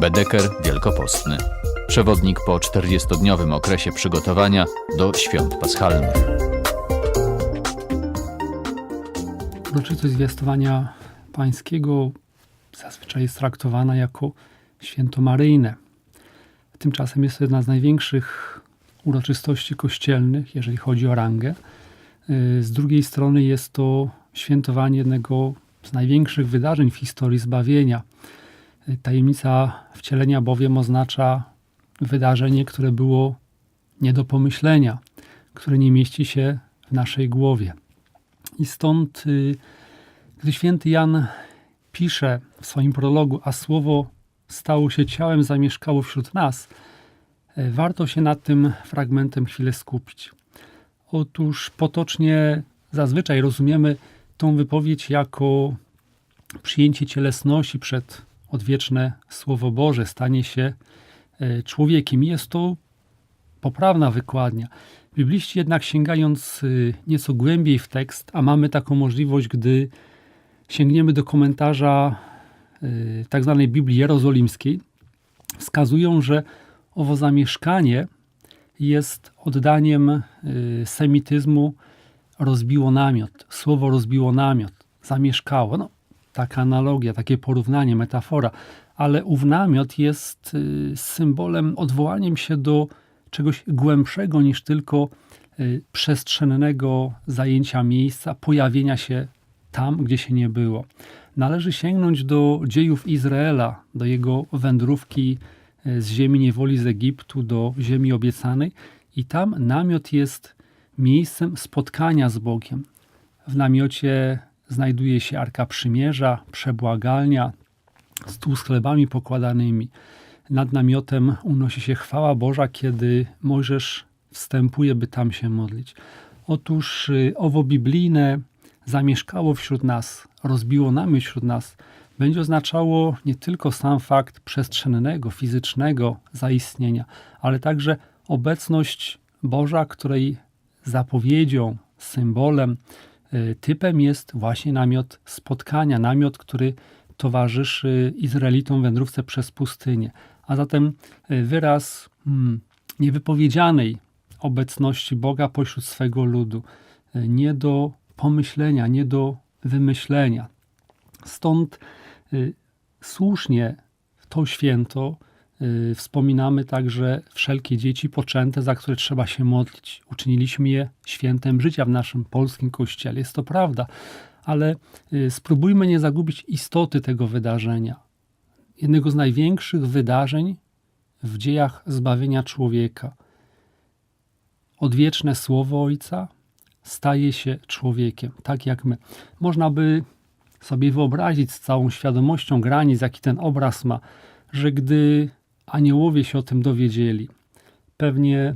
Bedeker Wielkopostny. Przewodnik po 40-dniowym okresie przygotowania do świąt paschalnych. Uroczystość zwiastowania pańskiego zazwyczaj jest traktowana jako święto maryjne. Tymczasem jest to jedna z największych uroczystości kościelnych, jeżeli chodzi o rangę. Y, Z drugiej strony jest to świętowanie jednego z największych wydarzeń w historii zbawienia. Tajemnica wcielenia bowiem oznacza wydarzenie, które było nie do pomyślenia, które nie mieści się w naszej głowie. I stąd, y, gdy święty Jan pisze w swoim prologu, a słowo stało się ciałem, zamieszkało wśród nas, y, warto się nad tym fragmentem chwilę skupić. Otóż potocznie zazwyczaj rozumiemy tą wypowiedź jako przyjęcie cielesności przed odwieczne Słowo Boże, stanie się y, człowiekiem. Jest to poprawna wykładnia. Bibliści jednak sięgając y, nieco głębiej w tekst, a mamy taką możliwość, gdy sięgniemy do komentarza y, tak zwanej Biblii Jerozolimskiej, wskazują, że owo zamieszkanie jest oddaniem semityzmu rozbiło namiot. Słowo rozbiło namiot, zamieszkało. No, taka analogia, takie porównanie, metafora, ale ów namiot jest y, symbolem, odwołaniem się do czegoś głębszego niż tylko y, przestrzennego zajęcia miejsca, pojawienia się tam, gdzie się nie było. Należy sięgnąć do dziejów Izraela, do jego wędrówki y, z ziemi niewoli z Egiptu do ziemi obiecanej i tam namiot jest miejscem spotkania z Bogiem. W namiocie znajduje się Arka Przymierza, przebłagalnia, stół z chlebami pokładanymi. Nad namiotem unosi się chwała Boża, kiedy Mojżesz wstępuje, by tam się modlić. Otóż y, owo biblijne zamieszkało wśród nas, rozbiło namiot wśród nas, będzie oznaczało nie tylko sam fakt przestrzennego, fizycznego zaistnienia, ale także obecność Boża, której zapowiedzią, symbolem, typem jest właśnie namiot spotkania, namiot, który towarzyszy Izraelitom wędrówce przez pustynię. A zatem y, wyraz hmm, niewypowiedzianej obecności Boga pośród swego ludu, y, nie do pomyślenia, nie do wymyślenia. Stąd y, słusznie to święto wspominamy także wszelkie dzieci poczęte, za które trzeba się modlić. Uczyniliśmy je świętem życia w naszym polskim kościele. Jest to prawda, ale y, spróbujmy nie zagubić istoty tego wydarzenia. Jednego z największych wydarzeń w dziejach zbawienia człowieka. Odwieczne słowo Ojca staje się człowiekiem, tak jak my. Można by sobie wyobrazić z całą świadomością granic, jaki ten obraz ma, że gdy aniołowie się o tym dowiedzieli, pewnie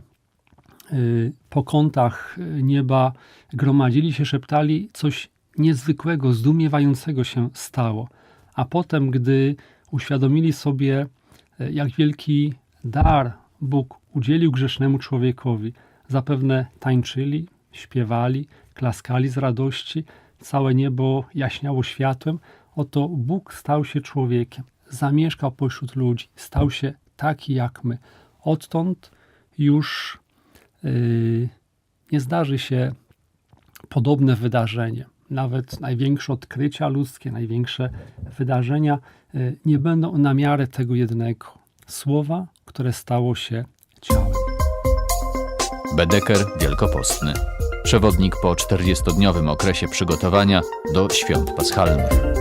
y, po kątach y, nieba gromadzili się, szeptali, coś niezwykłego, zdumiewającego się stało. A potem, gdy uświadomili sobie, y, jak wielki dar Bóg udzielił grzesznemu człowiekowi, zapewne tańczyli, śpiewali, klaskali z radości, całe niebo jaśniało światłem. Oto Bóg stał się człowiekiem, zamieszkał pośród ludzi, stał się taki jak my. Odtąd już yy, nie zdarzy się podobne wydarzenie. Nawet największe odkrycia ludzkie, największe wydarzenia yy, nie będą na miarę tego jednego słowa, które stało się ciałem. Bedeker Wielkopostny. Przewodnik po 40-dniowym okresie przygotowania do świąt paschalnych.